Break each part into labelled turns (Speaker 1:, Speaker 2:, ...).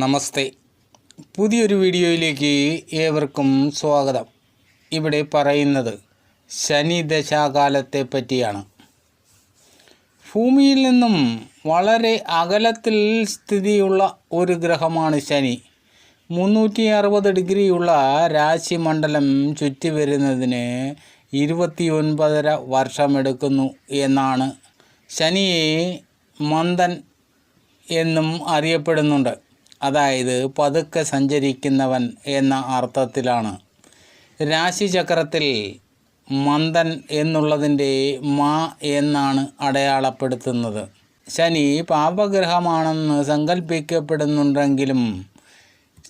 Speaker 1: നമസ്തേ. പുതിയൊരു വീഡിയോയിലേക്ക് ഏവർക്കും സ്വാഗതം. ഇവിടെ പറയുന്നത് ശനി ദശാകാലത്തെ പറ്റിയാണ്. ഭൂമിയിൽ നിന്നും വളരെ അകലത്തിൽ സ്ഥിതിയുള്ള ഒരു ഗ്രഹമാണ് ശനി. മുന്നൂറ്റി അറുപത് ഡിഗ്രിയുള്ള രാശിമണ്ഡലം ചുറ്റി വരുന്നതിന് ഇരുപത്തി ഒൻപതര വർഷമെടുക്കുന്നു എന്നാണ് ശനിയെ മന്ദൻ എന്നും അറിയപ്പെടുന്നുണ്ട്. അതായത് പതുക്കെ സഞ്ചരിക്കുന്നവൻ എന്ന അർത്ഥത്തിലാണ്. രാശിചക്രത്തിൽ മന്ദൻ എന്നുള്ളതിന്റെ മാ എന്നാണ് അടയാളപ്പെടുത്തുന്നത്. ശനി പാപഗ്രഹമാണെന്ന് സങ്കല്പിക്കപ്പെടുന്നുണ്ടെങ്കിലും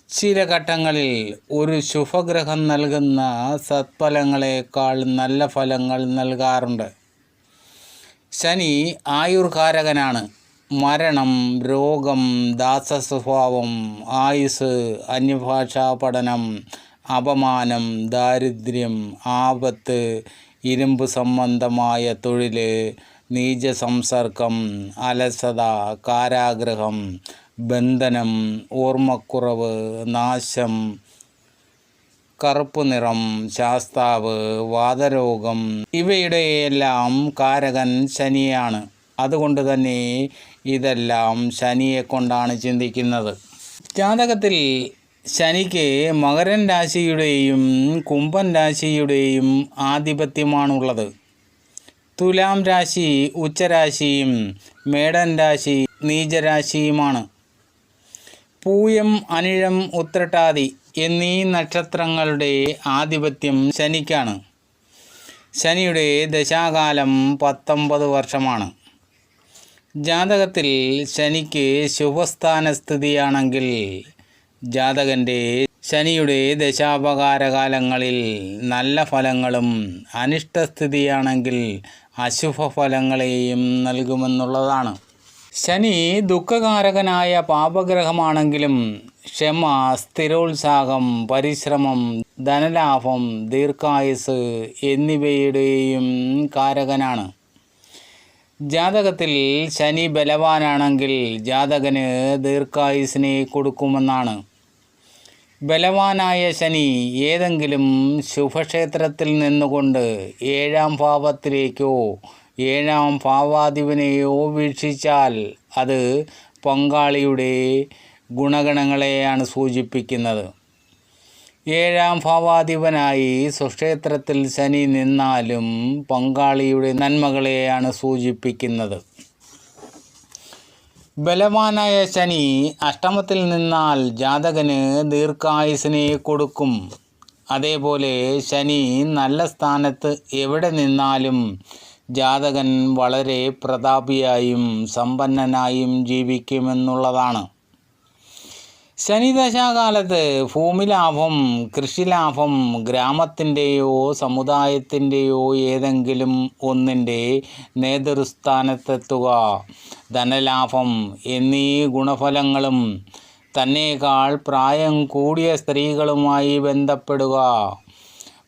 Speaker 1: ചില ഘട്ടങ്ങളിൽ ഒരു ശുഭഗ്രഹം നൽകുന്ന സത്ഫലങ്ങളെക്കാൾ നല്ല ഫലങ്ങൾ നൽകാറുണ്ട്. ശനി ആയുർകാരകനാണ്. മരണം രോഗം ദാസസ്വഭാവം ആയുസ് അന്യഭാഷാ പഠനം അപമാനം ദാരിദ്ര്യം ആപത്ത് ഇരുമ്പ് സംബന്ധമായ തൊഴിൽ നീച സംസർഗം അലസത കാരാഗ്രഹം ബന്ധനം ഓർമ്മക്കുറവ് നാശം കറുപ്പ് നിറം ശാസ്താവ് വാതരോഗം ഇവയുടെയെല്ലാം കാരകൻ ശനിയാണ്. അതുകൊണ്ട് തന്നെ ഇതെല്ലാം ശനിയെ കൊണ്ടാണ് ചിന്തിക്കുന്നത്. ജാതകത്തിൽ ശനിക്ക് മകരൻ രാശിയുടെയും കുംഭൻ രാശിയുടെയും ആധിപത്യമാണുള്ളത്. തുലാം രാശി ഉച്ചരാശിയും മേടൻ രാശി നീചരാശിയുമാണ്. പൂയം അനിഴം ഉത്രട്ടാതി എന്നീ നക്ഷത്രങ്ങളുടെ ആധിപത്യം ശനിക്കാണ്. ശനിയുടെ ദശാകാലം പത്തൊമ്പത് വർഷമാണ്. ജാതകത്തിൽ ശനിക്ക് ശുഭസ്ഥാന ശുഭസ്ഥാനസ്ഥിതിയാണെങ്കിൽ ജാതകന്റെ ശനിയുടെ ദശാപകാരകാലങ്ങളിൽ നല്ല ഫലങ്ങളും അനിഷ്ടസ്ഥിതിയാണെങ്കിൽ അശുഭ ഫലങ്ങളെയും നൽകുമെന്നുള്ളതാണ്. ശനി ദുഃഖകാരകനായ പാപഗ്രഹമാണെങ്കിലും ക്ഷമ സ്ഥിരോത്സാഹം പരിശ്രമം ധനലാഭം ദീർഘായുസ് എന്നിവയുടെയും കാരകനാണ്. ജാതകത്തിൽ ശനി ബലവാനാണെങ്കിൽ ജാതകന് ദീർഘായുസിനെ കൊടുക്കുമെന്നാണ്. ബലവാനായ ശനി ഏതെങ്കിലും ശുഭക്ഷേത്രത്തിൽ നിന്നുകൊണ്ട് ഏഴാം ഭാവത്തിലേക്കോ ഏഴാം ഭാവാധിപനെയോ വീക്ഷിച്ചാൽ അത് പങ്കാളിയുടെ ഗുണഗണങ്ങളെയാണ് സൂചിപ്പിക്കുന്നത്. ഏഴാം ഭാവാധിപനായി സ്വക്ഷേത്രത്തിൽ ശനി നിന്നാലും പങ്കാളിയുടെ നന്മകളെയാണ് സൂചിപ്പിക്കുന്നത്. ബലവാനായ ശനി അഷ്ടമത്തിൽ നിന്നാൽ ജാതകന് ദീർഘായുസിനെ കൊടുക്കും. അതേപോലെ ശനി നല്ല സ്ഥാനത്ത് എവിടെ നിന്നാലും ജാതകൻ വളരെ പ്രതാപിയായും സമ്പന്നനായും ജീവിക്കുമെന്നുള്ളതാണ്. ശനിദശാകാലത്ത് ഭൂമിലാഭം കൃഷിലാഭം ഗ്രാമത്തിന്റെയോ സമുദായത്തിന്റെയോ ഏതെങ്കിലും ഒന്നിന്റെ നേതൃസ്ഥാനത്തെത്തുക. ധനലാഭം എന്നീ ഗുണഫലങ്ങളും തന്നേക്കാൾ പ്രായം കൂടിയ സ്ത്രീകളുമായി ബന്ധപ്പെടുക.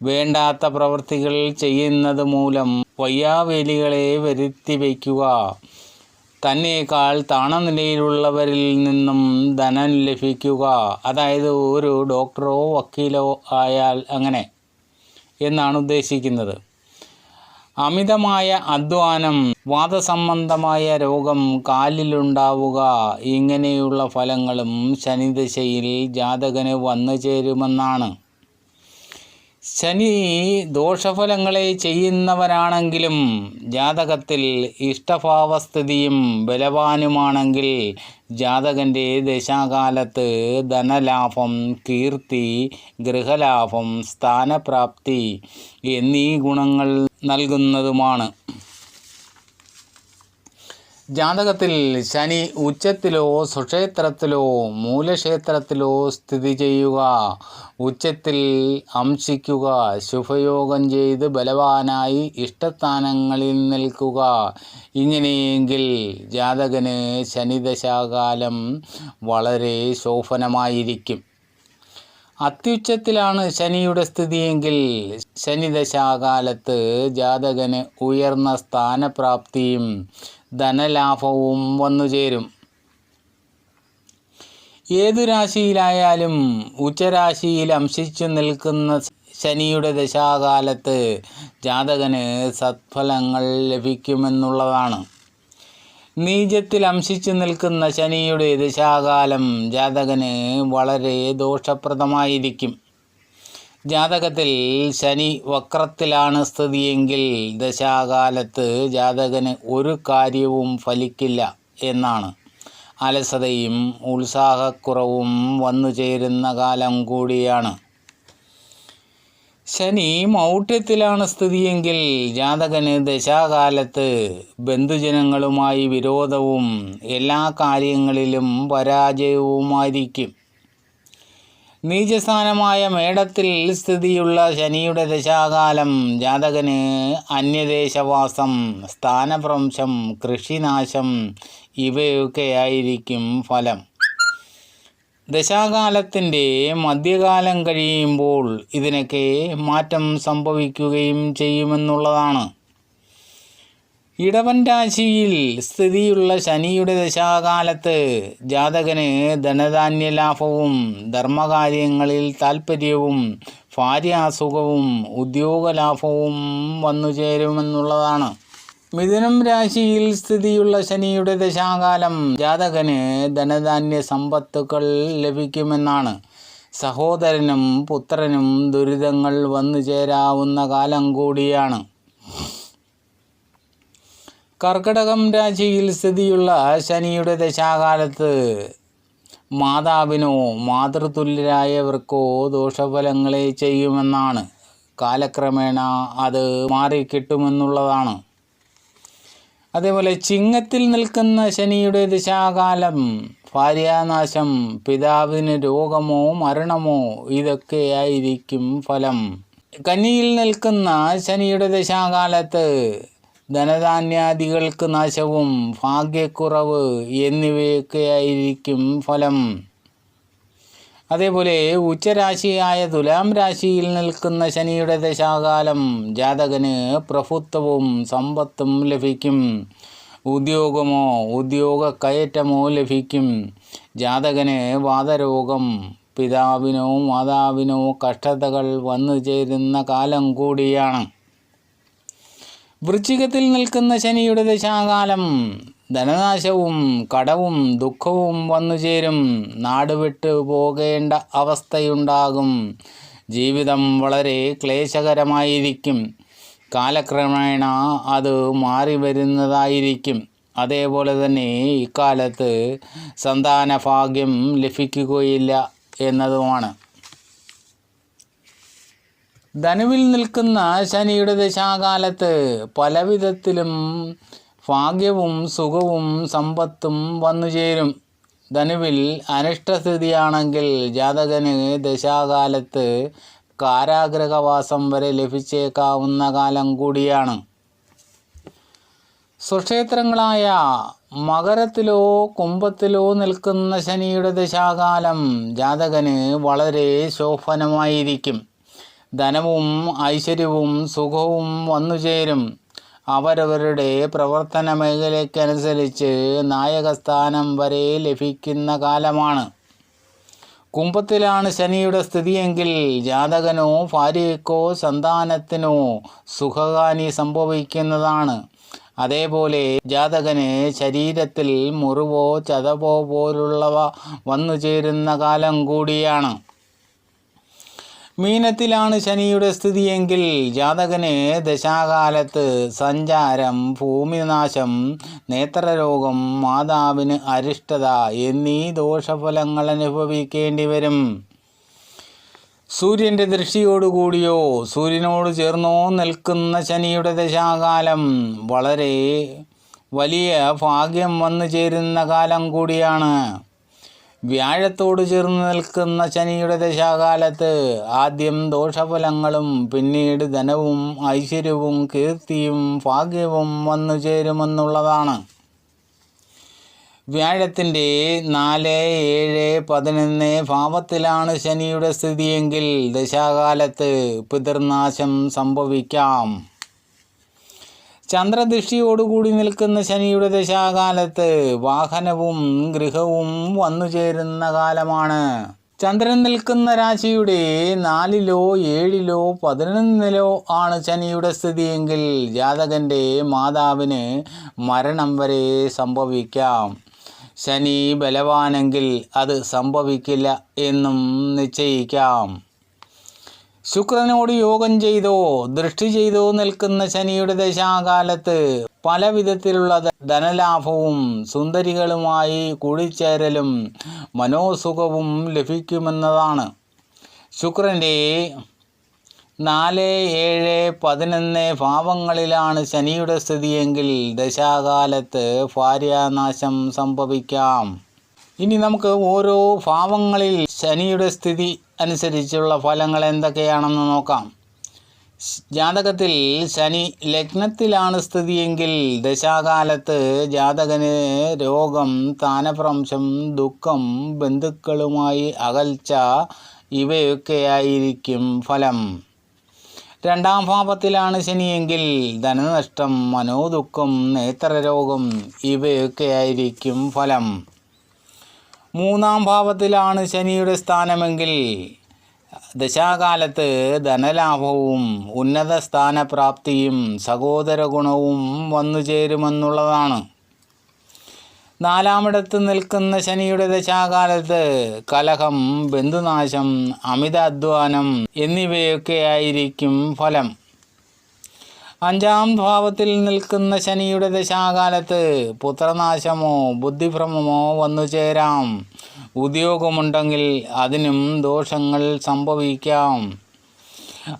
Speaker 1: വേണ്ടാത്ത പ്രവൃത്തികൾ ചെയ്യുന്നത് മൂലം വയ്യാവേലികളെ വരുത്തി വയ്ക്കുക തന്നേക്കാൾ താണനിലയിലുള്ളവരിൽ നിന്നും ധനം ലഭിക്കുക. അതായത് ഒരു ഡോക്ടറോ വക്കീലോ ആയാൽ അങ്ങനെ എന്നാണ് ഉദ്ദേശിക്കുന്നത്. അമിതമായ അധ്വാനം വാദസംബന്ധമായ രോഗം കാലിലുണ്ടാവുക ഇങ്ങനെയുള്ള ഫലങ്ങളും ശനിദശയിൽ ജാതകന് വന്നു ചേരുമെന്നാണ്. ശനി ദോഷഫലങ്ങളെ ചെയ്യുന്നവരാണെങ്കിലും ജാതകത്തിൽ ഇഷ്ടഭാവസ്ഥിതിയും ബലവാനുമാണെങ്കിൽ ജാതകന്റെ ദശാകാലത്ത് ധനലാഭം കീർത്തി ഗൃഹലാഭം സ്ഥാനപ്രാപ്തി എന്നീ ഗുണങ്ങൾ നൽകുന്നതുമാണ്. ജാതകത്തിൽ ശനി ഉച്ചത്തിലോ സുക്ഷേത്രത്തിലോ മൂലക്ഷേത്രത്തിലോ സ്ഥിതി ചെയ്യുക. ഉച്ചത്തിൽ അംശിക്കുക. ശുഭയോഗം ചെയ്ത് ബലവാനായി ഇഷ്ടസ്ഥാനങ്ങളിൽ നിൽക്കുക. ഇങ്ങനെയെങ്കിൽ ജാതകന് ശനിദശാകാലം വളരെ ശോഭനമായിരിക്കും. അത്യുച്ചത്തിലാണ് ശനിയുടെ സ്ഥിതിയെങ്കിൽ ശനിദശാകാലത്ത് ജാതകന് ഉയർന്ന സ്ഥാനപ്രാപ്തിയും ധനലാഭവും വന്നു ചേരും. ഏതു രാശിയിലായാലും ഉച്ചരാശിയിൽ അംശിച്ചു നിൽക്കുന്ന ശനിയുടെ ദശാകാലത്ത് ജാതകന് സത്ഫലങ്ങൾ ലഭിക്കുമെന്നുള്ളതാണ്. നീചത്തിൽ അംശിച്ചു നിൽക്കുന്ന ശനിയുടെ ദശാകാലം ജാതകന് വളരെ ദോഷപ്രദമായിരിക്കും. ജാതകത്തിൽ ശനി വക്രത്തിലാണ് സ്ഥിതിയെങ്കിൽ ദശാകാലത്ത് ജാതകന് ഒരു കാര്യവും ഫലിക്കില്ല എന്നാണ്. അലസതയും ഉത്സാഹക്കുറവും വന്നു ചേരുന്ന കാലം കൂടിയാണ്. ശനി മൗഢ്യത്തിലാണ് സ്ഥിതിയെങ്കിൽ ജാതകന് ദശാകാലത്ത് ബന്ധുജനങ്ങളുമായി വിരോധവും എല്ലാ കാര്യങ്ങളിലും പരാജയവുമായിരിക്കും. നീചസ്ഥാനമായ മേടത്തിൽ സ്ഥിതിയുള്ള ശനിയുടെ ദശാകാലം ജാതകന് അന്യദേശവാസം സ്ഥാനഭ്രംശം കൃഷിനാശം ഇവയൊക്കെയായിരിക്കും ഫലം. ദശാകാലത്തിന്റെ മധ്യകാലം കഴിയുമ്പോൾ ഇതിനൊക്കെ മാറ്റം സംഭവിക്കുകയും ചെയ്യുമെന്നുള്ളതാണ്. ഇടവൻ രാശിയിൽ സ്ഥിതിയുള്ള ശനിയുടെ ദശാകാലത്ത് ജാതകന് ധനധാന്യ ലാഭവും ധർമ്മകാര്യങ്ങളിൽ താൽപ്പര്യവും ഭാര്യാസുഖവും ഉദ്യോഗലാഭവും വന്നു ചേരുമെന്നുള്ളതാണ്. മിഥുനം രാശിയിൽ സ്ഥിതിയുള്ള ശനിയുടെ ദശാകാലം ജാതകന് ധനധാന്യ സമ്പത്തുക്കൾ ലഭിക്കുമെന്നാണ്. സഹോദരനും പുത്രനും ദുരിതങ്ങൾ വന്നു ചേരാവുന്ന കാലം കൂടിയാണ്. കർക്കടകം രാശിയിൽ സ്ഥിതിയുള്ള ശനിയുടെ ദശാകാലത്ത് മാതാവിനോ മാതൃതുല്യരായവർക്കോ ദോഷഫലങ്ങളെ ചെയ്യുമെന്നാണ്. കാലക്രമേണ അത് മാറിക്കിട്ടുമെന്നുള്ളതാണ്. അതേപോലെ ചിങ്ങത്തിൽ നിൽക്കുന്ന ശനിയുടെ ദശാകാലം ഭാര്യാനാശം പിതാവിന് രോഗമോ മരണമോ ഇതൊക്കെയായിരിക്കും ഫലം. കന്നിയിൽ നിൽക്കുന്ന ശനിയുടെ ദശാകാലത്ത് ധനധാന്യാദികൾക്ക് നാശവും ഭാഗ്യക്കുറവ് എന്നിവയൊക്കെയായിരിക്കും ഫലം. അതേപോലെ ഉച്ചരാശിയായ തുലാം രാശിയിൽ നിൽക്കുന്ന ശനിയുടെ ദശാകാലം ജാതകന് പ്രഭുത്വവും സമ്പത്തും ലഭിക്കും. ഉദ്യോഗമോ ഉദ്യോഗ കയറ്റമോ ലഭിക്കും. ജാതകന് വാതരോഗം പിതാവിനോ മാതാവിനോ കഷ്ടതകൾ വന്നു ചേരുന്ന കാലം കൂടിയാണ്. വൃശ്ചികത്തിൽ നിൽക്കുന്ന ശനിയുടെ ദശാകാലം ധനനാശവും കടവും ദുഃഖവും വന്നു ചേരും. നാട് വിട്ടു പോകേണ്ട അവസ്ഥയുണ്ടാകും. ജീവിതം വളരെ ക്ലേശകരമായിരിക്കും. കാലക്രമേണ അത് മാറി വരുന്നതായിരിക്കും അതേപോലെ തന്നെ ഇക്കാലത്ത് സന്താന ഭാഗ്യം ലഭിക്കുകയില്ല എന്നതുമാണ്. ധനുവിൽ നിൽക്കുന്ന ശനിയുടെ ദശാകാലത്ത് പലവിധത്തിലും ഭാഗ്യവും സുഖവും സമ്പത്തും വന്നു ചേരും. ധനുവിൽ അനിഷ്ടസ്ഥിതിയാണെങ്കിൽ ജാതകന് ദശാകാലത്ത് കാരാഗ്രഹവാസം വരെ ലഭിച്ചേക്കാവുന്ന കാലം കൂടിയാണ്. സ്വക്ഷേത്രങ്ങളായ മകരത്തിലോ കുംഭത്തിലോ നിൽക്കുന്ന ശനിയുടെ ദശാകാലം ജാതകന് വളരെ ശോഭനമായിരിക്കും. ധനവും ഐശ്വര്യവും സുഖവും വന്നുചേരും അവരവരുടെ പ്രവർത്തന മേഖലയ്ക്കനുസരിച്ച് നായകസ്ഥാനം വരെ ലഭിക്കുന്ന കാലമാണ്. കുംഭത്തിലാണ് ശനിയുടെ സ്ഥിതിയെങ്കിൽ ജാതകനോ ഭാര്യയ്ക്കോ സന്താനത്തിനോ സുഖഹാനി സംഭവിക്കുന്നതാണ്. അതേപോലെ ജാതകന് ശരീരത്തിൽ മുറിവോ ചതവോ പോലുള്ളവ വന്നു ചേരുന്ന കാലം കൂടിയാണ്. മീനത്തിലാണ് ശനിയുടെ സ്ഥിതിയെങ്കിൽ ജാതകന് ദശാകാലത്ത് സഞ്ചാരം ഭൂമിനാശം നേത്രരോഗം മാതാവിന് അരിഷ്ടത എന്നീ ദോഷഫലങ്ങൾ അനുഭവിക്കേണ്ടി വരും. സൂര്യന്റെ ദൃഷ്ടിയോടുകൂടിയോ സൂര്യനോട് ചേർന്നോ നിൽക്കുന്ന ശനിയുടെ ദശാകാലം വളരെ വലിയ ഭാഗ്യം വന്നു ചേരുന്ന കാലം കൂടിയാണ്. വ്യാഴത്തോട് ചേർന്ന് നിൽക്കുന്ന ശനിയുടെ ദശാകാലത്ത് ആദ്യം ദോഷഫലങ്ങളും പിന്നീട് ധനവും ഐശ്വര്യവും കീർത്തിയും ഭാഗ്യവും വന്നു ചേരുമെന്നുള്ളതാണ്. വ്യാഴത്തിന്റെ നാല് ഏഴ് പതിനൊന്ന് ഭാവത്തിലാണ് ശനിയുടെ സ്ഥിതിയെങ്കിൽ ദശാകാലത്ത് പിതൃനാശം സംഭവിക്കാം. ചന്ദ്രദൃഷ്ടിയോടുകൂടി നിൽക്കുന്ന ശനിയുടെ ദശാകാലത്ത് വാഹനവും ഗൃഹവും വന്നു ചേരുന്ന കാലമാണ്. ചന്ദ്രൻ നിൽക്കുന്ന രാശിയുടെ നാലിലോ ഏഴിലോ പതിനൊന്നിലോ ആണ് ശനിയുടെ സ്ഥിതിയെങ്കിൽ ജാതകന്റെ മാതാവിന് മരണം വരെ സംഭവിക്കാം. ശനി ബലവാനെങ്കിൽ അത് സംഭവിക്കില്ല എന്നും നിശ്ചയിക്കാം. ശുക്രനോട് യോഗം ചെയ്തോ ദൃഷ്ടി ചെയ്തോ നിൽക്കുന്ന ശനിയുടെ ദശാകാലത്ത് പല വിധത്തിലുള്ള ധനലാഭവും സുന്ദരികളുമായി കൂടിച്ചേരലും മനോസുഖവും ലഭിക്കുമെന്നതാണ്. ശുക്രന്റെ നാല് ഏഴ് പതിനൊന്ന് ഭാവങ്ങളിലാണ് ശനിയുടെ സ്ഥിതിയെങ്കിൽ ദശാകാലത്ത് ഭാര്യാനാശം സംഭവിക്കാം. ഇനി നമുക്ക് ഓരോ ഭാവങ്ങളിൽ ശനിയുടെ സ്ഥിതി അനുസരിച്ചുള്ള ഫലങ്ങൾ എന്തൊക്കെയാണെന്ന് നോക്കാം. ജാതകത്തിൽ ശനി ലഗ്നത്തിലാണ് സ്ഥിതിയെങ്കിൽ ദശാകാലത്ത് ജാതകന് രോഗം സ്ഥാനഭ്രംശം ദുഃഖം ബന്ധുക്കളുമായി അകൽച്ച ഇവയൊക്കെയായിരിക്കും ഫലം. രണ്ടാം ഭാവത്തിലാണ് ശനിയെങ്കിൽ ധനനഷ്ടം മനോദുഃഖം നേത്രരോഗം ഇവയൊക്കെയായിരിക്കും ഫലം. മൂന്നാം ഭാവത്തിലാണ് ശനിയുടെ സ്ഥാനമെങ്കിൽ ദശാകാലത്ത് ധനലാഭവും ഉന്നത സ്ഥാനപ്രാപ്തിയും സഹോദര ഗുണവും വന്നു ചേരുമെന്നുള്ളതാണ്. നാലാമിടത്ത് നിൽക്കുന്ന ശനിയുടെ ദശാകാലത്ത് കലഹം ബന്ധുനാശം അമിത അധ്വാനം എന്നിവയൊക്കെയായിരിക്കും ഫലം. അഞ്ചാം ഭാവത്തിൽ നിൽക്കുന്ന ശനിയുടെ ദശാകാലത്ത് പുത്രനാശമോ ബുദ്ധിഭ്രമമോ വന്നു ചേരാം. ഉദ്യോഗമുണ്ടെങ്കിൽ അതിനും ദോഷങ്ങൾ സംഭവിക്കാം.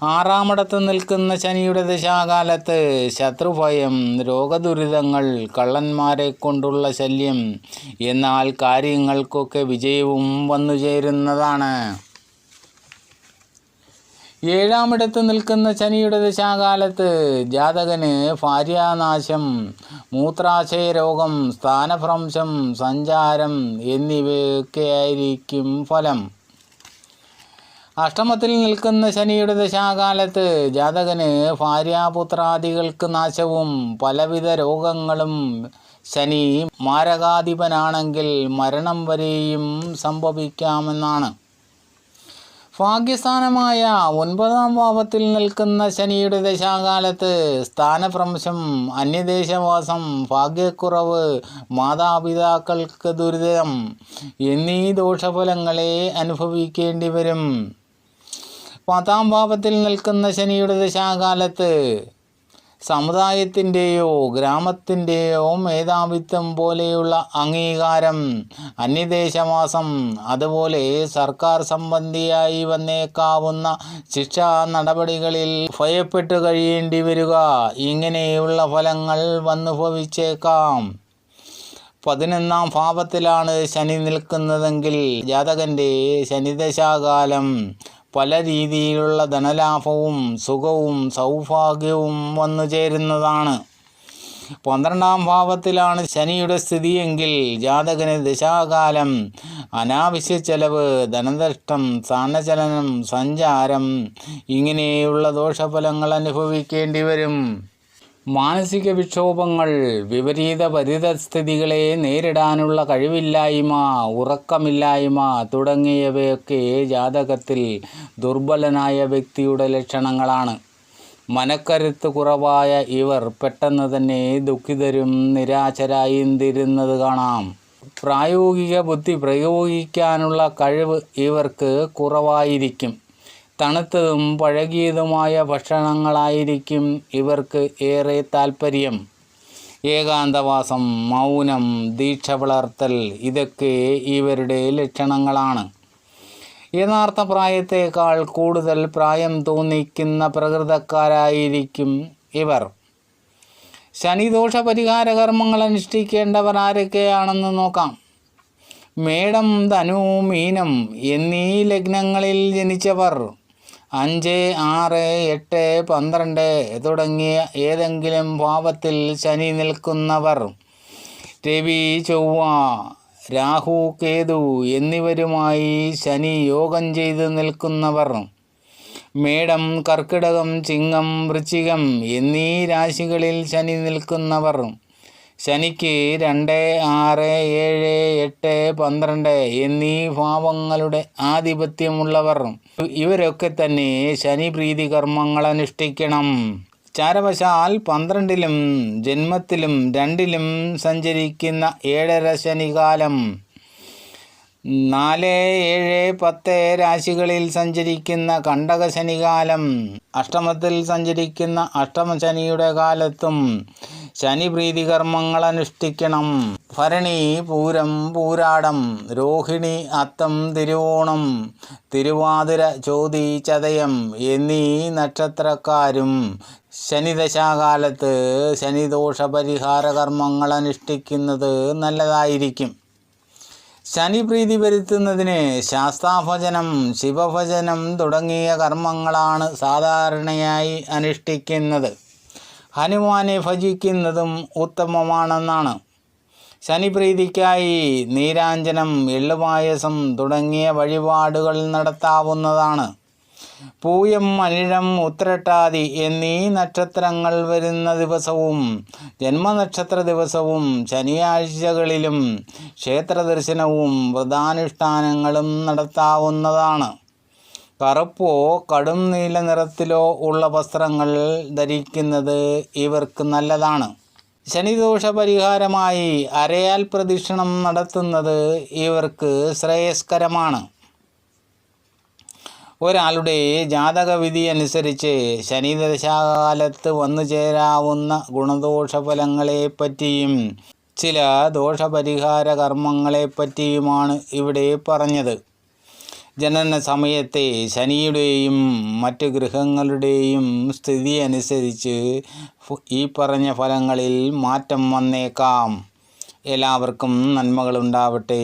Speaker 1: ആറാമിടത്ത് നിൽക്കുന്ന ശനിയുടെ ദശാകാലത്ത് ശത്രുഭയം രോഗദുരിതങ്ങൾ കള്ളന്മാരെ കൊണ്ടുള്ള ശല്യം എന്നാൽ കാര്യങ്ങൾക്കൊക്കെ വിജയവും വന്നു ചേരുന്നതാണ്. ഏഴാമിടത്ത് നിൽക്കുന്ന ശനിയുടെ ദശാകാലത്ത് ജാതകന് ഭാര്യാനാശം മൂത്രാശയ രോഗം സ്ഥാനഭ്രംശം സഞ്ചാരം എന്നിവയൊക്കെയായിരിക്കും ഫലം. അഷ്ടമത്തിൽ നിൽക്കുന്ന ശനിയുടെ ദശാകാലത്ത് ജാതകന് ഭാര്യാപുത്രാദികൾക്ക് നാശവും പലവിധ രോഗങ്ങളും ശനി മാരകാധിപനാണെങ്കിൽ മരണം വരെയും സംഭവിക്കാമെന്നാണ്. ഭാഗ്യസ്ഥാനമായ ഒൻപതാം ഭാവത്തിൽ നിൽക്കുന്ന ശനിയുടെ ദശാകാലത്ത് സ്ഥാനഭ്രംശം അന്യദേശവാസം ഭാഗ്യക്കുറവ് മാതാപിതാക്കൾക്ക് ദുരിതം എന്നീ ദോഷഫലങ്ങളെ അനുഭവിക്കേണ്ടി വരും പത്താം ഭാവത്തിൽ നിൽക്കുന്ന ശനിയുടെ ദശാകാലത്ത് സമുദായത്തിന്റെയോ ഗ്രാമത്തിന്റെയോ മേധാവിത്വം പോലെയുള്ള അംഗീകാരം അന്യദേശവാസം അതുപോലെ സർക്കാർ സംബന്ധിയായി വന്നേക്കാവുന്ന ശിക്ഷാ നടപടികളിൽ ഭയപ്പെട്ടു കഴിയേണ്ടി വരിക ഇങ്ങനെയുള്ള ഫലങ്ങൾ വന്നുഭവിച്ചേക്കാം. പതിനൊന്നാം ഭാവത്തിലാണ് ശനി നിൽക്കുന്നതെങ്കിൽ ജാതകന്റെ ശനിദശാകാലം പല രീതിയിലുള്ള ധനലാഭവും സുഖവും സൗഭാഗ്യവും വന്നു ചേരുന്നതാണ്. പന്ത്രണ്ടാം ഭാവത്തിലാണ് ശനിയുടെ സ്ഥിതിയെങ്കിൽ ജാതകന് ദശാകാലം അനാവശ്യ ചെലവ് ധനനഷ്ടം സ്ഥാനചലനം സഞ്ചാരം ഇങ്ങനെയുള്ള ദോഷഫലങ്ങൾ അനുഭവിക്കേണ്ടി വരും. മാനസിക വിക്ഷോഭങ്ങൾ വിപരീത പരിതസ്ഥിതികളെ നേരിടാനുള്ള കഴിവില്ലായ്മ ഉറക്കമില്ലായ്മ തുടങ്ങിയവയൊക്കെ ജാതകത്തിൽ ദുർബലനായ വ്യക്തിയുടെ ലക്ഷണങ്ങളാണ്. മനക്കരുത്ത് കുറവായ ഇവർ പെട്ടെന്ന് തന്നെ ദുഃഖിതരും നിരാശരായും തീരുന്നത് കാണാം. പ്രായോഗിക ബുദ്ധി പ്രയോഗിക്കാനുള്ള കഴിവ് ഇവർക്ക് കുറവായിരിക്കും. തണുത്തതും പഴകിയതുമായ ഭക്ഷണങ്ങളായിരിക്കും ഇവർക്ക് ഏറെ താല്പര്യം ഏകാന്തവാസം മൗനം ദീക്ഷ വളർത്തൽ ഇതൊക്കെ ഇവരുടെ ലക്ഷണങ്ങളാണ്. യഥാർത്ഥ പ്രായത്തേക്കാൾ കൂടുതൽ പ്രായം തോന്നിക്കുന്ന പ്രകൃതക്കാരായിരിക്കും ഇവർ. ശനിദോഷ പരിഹാര കർമ്മങ്ങൾ അനുഷ്ഠിക്കേണ്ടവർ ആരൊക്കെയാണെന്ന് നോക്കാം. മേടം ധനു മീനം എന്നീ ലഗ്നങ്ങളിൽ ജനിച്ചവർ. അഞ്ച് ആറ് എട്ട് പന്ത്രണ്ട് തുടങ്ങിയ ഏതെങ്കിലും ഭാവത്തിൽ ശനി നിൽക്കുന്നവർ രവി ചൊവ്വ രാഹു കേതു എന്നിവരുമായി ശനി യോഗം ചെയ്ത് നിൽക്കുന്നവർ മേടം കർക്കിടകം ചിങ്ങം വൃശ്ചികം എന്നീ രാശികളിൽ ശനി നിൽക്കുന്നവർ ശനിക്ക് രണ്ട് ആറ് ഏഴ് എട്ട് പന്ത്രണ്ട് എന്നീ ഭാവങ്ങളുടെ ആധിപത്യമുള്ളവർ. ഇവരൊക്കെ തന്നെ ശനി പ്രീതി കർമ്മങ്ങൾ അനുഷ്ഠിക്കണം. ചാരവശാൽ പന്ത്രണ്ടിലും ജന്മത്തിലും രണ്ടിലും സഞ്ചരിക്കുന്ന ഏഴര ശനികാലം. നാല് ഏഴ് പത്ത് രാശികളിൽ സഞ്ചരിക്കുന്ന കണ്ടക ശനികാലം അഷ്ടമത്തിൽ സഞ്ചരിക്കുന്ന അഷ്ടമ ശനിയുടെ കാലത്തും ശനി പ്രീതി കർമ്മങ്ങൾ അനുഷ്ഠിക്കണം. ഭരണി പൂരം പൂരാടം രോഹിണി അത്തം തിരുവോണം തിരുവാതിര ചോതി ചതയം എന്നീ നക്ഷത്രക്കാരും ശനിദശാകാലത്ത് ശനിദോഷ പരിഹാര കർമ്മങ്ങൾ അനുഷ്ഠിക്കുന്നത് നല്ലതായിരിക്കും. ശനിപ്രീതി വരുത്തുന്നതിന് ശാസ്താഭജനം ശിവഭജനം തുടങ്ങിയ കർമ്മങ്ങളാണ് സാധാരണയായി അനുഷ്ഠിക്കുന്നത്. ഹനുമാനെ ഭജിക്കുന്നതും ഉത്തമമാണെന്നാണ്. ശനിപ്രീതിക്കായി നീരാഞ്ജനം എള്ളുപായസം തുടങ്ങിയ വഴിപാടുകൾ നടത്താവുന്നതാണ്. പൂയം അനിഴം ഉത്രട്ടാതി എന്നീ നക്ഷത്രങ്ങൾ വരുന്ന ദിവസവും ജന്മനക്ഷത്ര ദിവസവും ശനിയാഴ്ചകളിലും ക്ഷേത്ര ദർശനവും വ്രതാനുഷ്ഠാനങ്ങളും നടത്താവുന്നതാണ്. കറുപ്പോ കടും നീല നിറത്തിലോ ഉള്ള വസ്ത്രങ്ങൾ ധരിക്കുന്നത് ഇവർക്ക് നല്ലതാണ്. ശനിദോഷ പരിഹാരമായി അരയാൽ പ്രദക്ഷിണം നടത്തുന്നത് ഇവർക്ക് ശ്രേയസ്കരമാണ്. ഒരാളുടെ ജാതകവിധി അനുസരിച്ച് ശനിദശാകാലത്ത് വന്നു ചേരാവുന്ന ഗുണദോഷ ഫലങ്ങളെപ്പറ്റിയും ചില ദോഷപരിഹാര കർമ്മങ്ങളെപ്പറ്റിയുമാണ് ഇവിടെ പറഞ്ഞത്. ജനന സമയത്തെ ശനിയുടെയും മറ്റ് ഗ്രഹങ്ങളുടെയും സ്ഥിതി അനുസരിച്ച് ഈ പറഞ്ഞ ഫലങ്ങളിൽ മാറ്റം വന്നേക്കാം. എല്ലാവർക്കും നന്മകളുണ്ടാവട്ടെ.